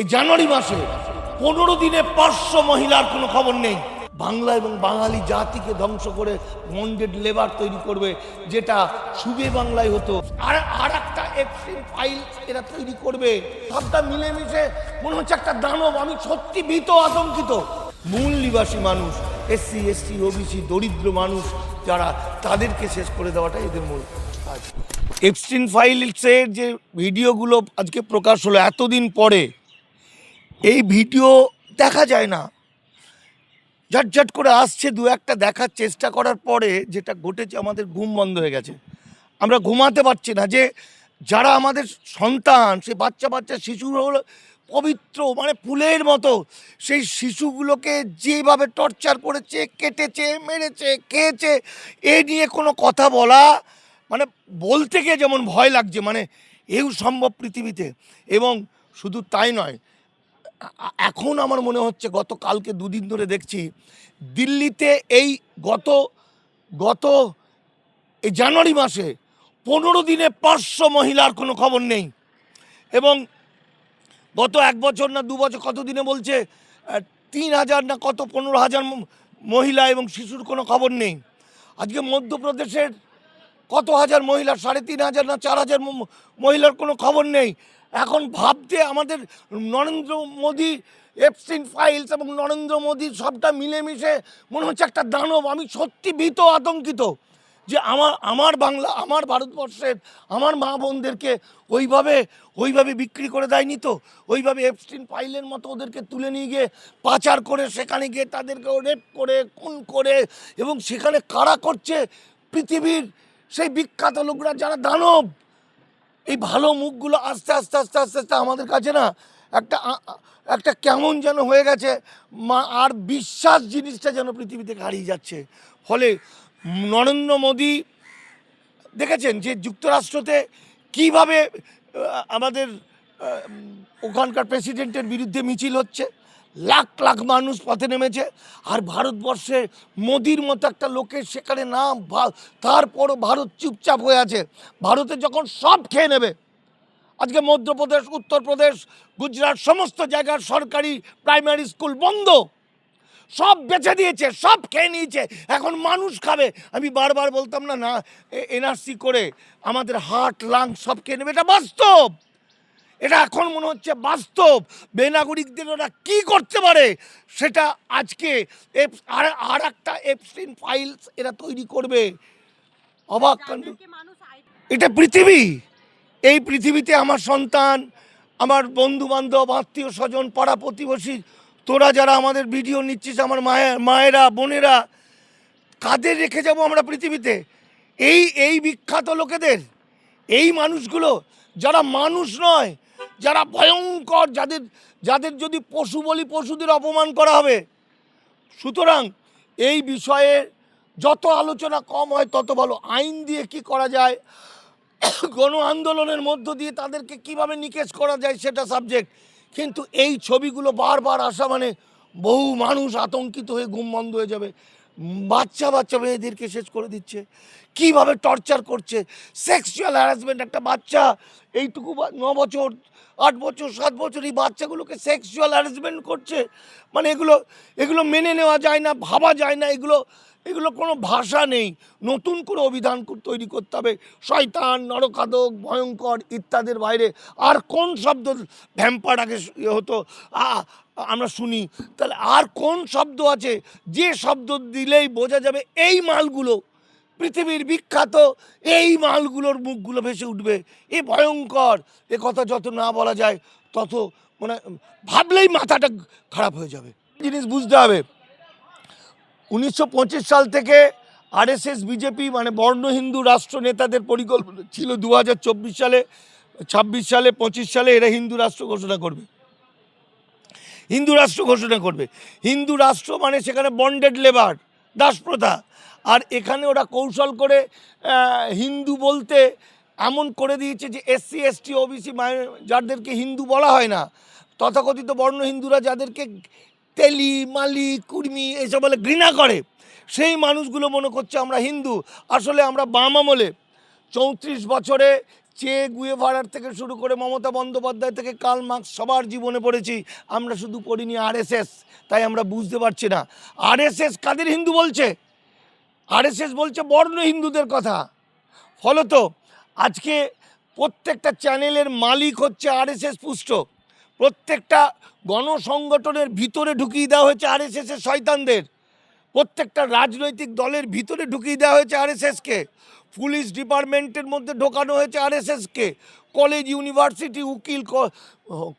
এই জানুয়ারি মাসে পনেরো দিনে পাঁচশো মহিলার কোনো খবর নেই। বাংলা এবং বাঙালি জাতিকে ধ্বংস করে মন্ডেড লেবার তৈরি করবে, যেটা সুবে বাংলায় হতো। আর আর একটা এক্সট্রিম ফাইল এরা তৈরি করবে। সবটা মিলেমিশে মনে হচ্ছে একটা দানব। আমি সত্যি ভীত, আতঙ্কিত। মূল নিবাসী মানুষ এসসি এসটি ওবিসি দরিদ্র মানুষ, যারা তাদেরকে শেষ করে দেওয়াটা এদের মূল কাজ। এপস্টিন ফাইলসের যে ভিডিওগুলো আজকে প্রকাশ হলো, এতদিন পরে এই ভিডিও দেখা যায় না। ঝটঝট করে আসছে, দু একটা দেখার চেষ্টা করার পরে যেটা ঘটেছে আমাদের ঘুম বন্ধ হয়ে গেছে। আমরা ঘুমাতে পারছি না যে যারা আমাদের সন্তান, সে বাচ্চা বাচ্চা শিশুগুলো হলো পবিত্র মানে ফুলের মতো। সেই শিশুগুলোকে যেভাবে টর্চার করেছে, কেটেছে, মেরেছে, খেয়েছে, এ নিয়ে কোনো কথা বলা মানে বলতে গিয়ে যেমন ভয় লাগছে মানে এও সম্ভব পৃথিবীতে। এবং শুধু তাই নয় এখন আমার মনে হচ্ছে গত কালকে দুদিন ধরে দেখছি দিল্লিতে এই গত গত এই জানুয়ারি মাসে পনেরো দিনে পাঁচশো মহিলার কোনো খবর নেই। এবং গত এক বছর না দু বছর কত দিনে বলছে তিন হাজার না কত পনেরো হাজার মহিলা এবং শিশুর কোনো খবর নেই। আজকে মধ্যপ্রদেশের কত হাজার মহিলা, সাড়ে তিন হাজার না চার হাজার মহিলার কোনো খবর নেই। এখন ভাবতে আমাদের নরেন্দ্র মোদী এপসিন ফাইলস এবং নরেন্দ্র মোদী সবটা মিলেমিশে মনে হচ্ছে একটা দানব। আমি সত্যি ভীত আতঙ্কিত যে আমার আমার বাংলা, আমার ভারতবর্ষের, আমার মা বোনদেরকে ওইভাবে ওইভাবে বিক্রি করে দেয়নি তো? ওইভাবে এপস্টিন ফাইলের মতো ওদেরকে তুলে নিয়ে গিয়ে পাচার করে সেখানে গিয়ে তাদেরকে রেপ করে, খুন করে এবং সেখানে কারা করছে? পৃথিবীর সেই বিখ্যাত লোকরা যারা দানব। এই ভালো মুখগুলো আস্তে আস্তে আস্তে আস্তে আস্তে আমাদের কাছে না একটা একটা কেমন যেন হয়ে গেছে। মা, আর বিশ্বাস জিনিসটা যেন পৃথিবীতে হারিয়ে যাচ্ছে। ফলে নরেন্দ্র মোদী, দেখেছেন যে যুক্তরাষ্ট্রতে কীভাবে আমাদের ওখানকার প্রেসিডেন্টের বিরুদ্ধে মিছিল হচ্ছে? লাখ লাখ মানুষ পথে নেমেছে আর ভারতবর্ষে মোদির মতো একটা লোকের সেখানে নাম তারপরও ভারত চুপচাপ হয়ে আছে। ভারতে যখন সব খেয়ে নেবে, আজকে মধ্যপ্রদেশ, উত্তরপ্রদেশ, গুজরাট, সমস্ত জায়গার সরকারি প্রাইমারি স্কুল বন্ধ। সব বেছে দিয়েছে, সব খেয়ে নিয়েছে। এখন মানুষ খাবে। আমি বারবার বলতাম না না এনআরসি করে আমাদের হার্ট লাং সব খেয়ে নেবে। এটা বাস্তব। এটা এখন মনে হচ্ছে বাস্তব। বেনাগরিকদের ওরা কী করতে পারে সেটা আজকে আর আর একটা এপসিন ফাইলস এরা তৈরি করবে। অবাক কাণ্ড এটা পৃথিবী। এই পৃথিবীতে আমার সন্তান আমার বন্ধু বান্ধব আত্মীয় স্বজন পাড়া প্রতিবেশী তোরা যারা আমাদের ভিডিও নিচ্ছিস আমার মায়ের মায়েরা বোনেরা কাদের রেখে যাব আমরা পৃথিবীতে? এই এই বিখ্যাত লোকেদের এই মানুষগুলো যারা মানুষ নয় যারা ভয়ঙ্কর, যাদের যাদের যদি পশু বলি পশুদের অপমান করা হবে। সুতরাং এই বিষয়ে যত আলোচনা কম হয়, তত ভালো। আইন দিয়ে কি করা যায়? গণ আন্দোলনের মধ্য দিয়ে তাদেরকে কীভাবে নিকেশ করা যায় সেটা সাবজেক্ট কিন্তু এই ছবিগুলো বারবার আসা মানে বহু মানুষ আতঙ্কিত হয়ে ঘুম বন্ধ হয়ে যাবে। বাচ্চা বাচ্চা মেয়েদেরকে শেষ করে দিচ্ছে। কীভাবে টর্চার করছে? সেক্সুয়াল হ্যারাসমেন্ট একটা বাচ্চা, এইটুকু ন বছর, আট বছর, সাত বছর এই বাচ্চাগুলোকে সেক্সুয়াল হ্যারাসমেন্ট করছে? মানে এগুলো এগুলো মেনে নেওয়া যায় না, ভাবা যায় না, এগুলো এগুলো কোনো ভাষা নেই। নতুন করে অভিধান তৈরি করতে হবে। শয়তান, নরকাদক, ভয়ঙ্কর ইত্যাদির বাইরে। আর কোন শব্দ ভ্যাম্পার আগে ইয়ে হতো? আমরা শুনি। তাহলে আর কোন শব্দ আছে? যে শব্দ দিলেই বোঝা যাবে এই মালগুলো পৃথিবীর বিখ্যাত এই মালগুলোর মুখগুলো ভেসে উঠবে। এ ভয়ঙ্কর। এ কথা যত না বলা যায়, তত মানে ভাবলেই মাথাটা খারাপ হয়ে যাবে। জিনিস বুঝতে হবে, উনিশশো পঁচিশ সাল থেকে আরএসএস, বিজেপি মানে বর্ণ হিন্দু রাষ্ট্র নেতাদের পরিকল্পনা ছিল দু হাজার চব্বিশ সালে, ছাব্বিশ সালে, পঁচিশ সালে এরা হিন্দু রাষ্ট্র ঘোষণা করবে। হিন্দু রাষ্ট্র ঘোষণা করবে। হিন্দু রাষ্ট্র মানে সেখানে বন্ডেড লেবার দাসপ্রথা। আর এখানে ওরা কৌশল করে হিন্দু বলতে এমন করে দিয়েছে যে এসসি, এসটি, ওবিসি যাদেরকে হিন্দু বলা হয় না, তথাকথিত বর্ণ হিন্দুরা যাদেরকে তেলি, মালি, কুর্মি এইসব বলে ঘৃণা করে, সেই মানুষগুলো মনে করছে আমরা হিন্দু। আসলে আমরা বাম আমলে চৌত্রিশ বছরে চে গুয়েভারার থেকে শুরু করে মমতা বন্দ্যোপাধ্যায় থেকে কাল মার্কস সবার জীবনে পড়েছি, আমরা শুধু পড়িনি আরএসএস, তাই আমরা বুঝতে পারছি না। আরএসএস কাদের হিন্দু বলছে? আরএসএস বলছে বর্ণ হিন্দুদের কথা। ফলত আজকে প্রত্যেকটা চ্যানেলের মালিক হচ্ছে আরএসএস পুষ্ট। প্রত্যেকটা গণসংগঠনের ভিতরে ঢুকিয়ে দেওয়া হয়েছে আরএসএসের শয়তানদের। প্রত্যেকটা রাজনৈতিক দলের ভিতরে ঢুকিয়ে দেওয়া হয়েছে আরএসএসকে পুলিশ ডিপার্টমেন্টের মধ্যে ঢোকানো হয়েছে আরএসএসকে কলেজ, ইউনিভার্সিটি, উকিল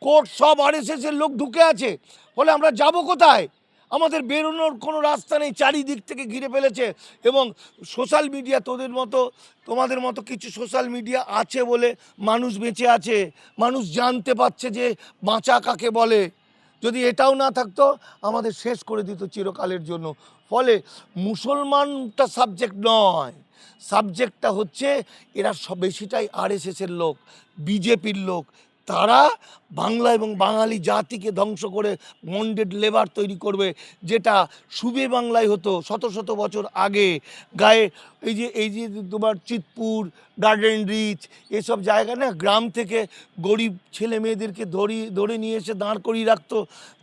কোর্ট, সব আরএসএসের লোক ঢুকে আছে। ফলে আমরা যাব কোথায়? আমাদের বেরোনোর কোনো রাস্তা নেই, চারিদিক থেকে ঘিরে ফেলেছে এবং সোশ্যাল মিডিয়া তোদের মতো, তোমাদের মতো কিছু সোশ্যাল মিডিয়া আছে বলে মানুষ বেঁচে আছে। মানুষ জানতে পারছে যে বাঁচা কাকে বলে। যদি এটাও না থাকতো, আমাদের শেষ করে দিত চিরকালের জন্য। ফলে মুসলমানটা সাবজেক্ট নয়। সাবজেক্টটা হচ্ছে এরা সব বেশিটাই আরএসএসের লোক, বিজেপির লোক তারা বাংলা এবং বাঙালি জাতিকে ধ্বংস করে মন্ডেড লেবার তৈরি করবে, যেটা সুবে বাংলায় হতো শত শত বছর আগে। গায়ে এই যে এই যে তোমার চিতপুর গার্ডেন রিচ এসব জায়গা না গ্রাম থেকে গরিব ছেলে মেয়েদেরকে ধরি, ধরে নিয়ে এসে দাঁড় করিয়ে রাখতো,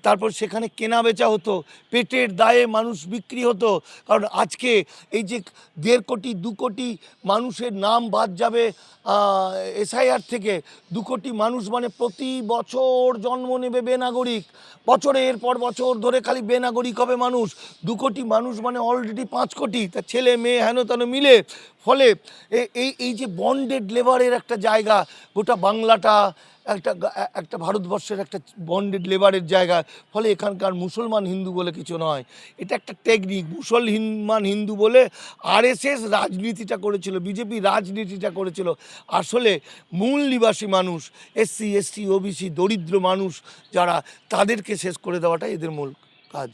তারপর সেখানে কেনা বেচা হতো, পেটের দায়ে মানুষ বিক্রি হতো, কারণ আজকে এই যে দেড় কোটি, দু কোটি মানুষের নাম বাদ যাবে এসআইআর থেকে দু কোটি মানুষ মানে প্রতি বছর জন্ম নেবে বেনাগরিক। বছরের পর বছর ধরে খালি বেনাগরিক হবে মানুষ। দু কোটি মানুষ মানে অলরেডি পাঁচ কোটি। তা ছেলে, মেয়ে হেন তেন মিলে ফলে এই এই যে বন্ডেড লেবারের একটা জায়গা, গোটা বাংলাটা একটা একটা ভারতবর্ষের একটা বন্ডেড লেবারের জায়গা, ফলে এখানকার মুসলমান হিন্দু বলে কিছু নয়। এটা একটা টেকনিক মুসলমান হিন্দু বলে আরএসএস রাজনীতিটা করেছিল বিজেপি রাজনীতিটা করেছিল। আসলে মূল নিবাসী মানুষ এসসি এসটি ওবিসি দরিদ্র মানুষ যারা, তাদেরকে শেষ করে দেওয়াটাই এদের মূল কাজ।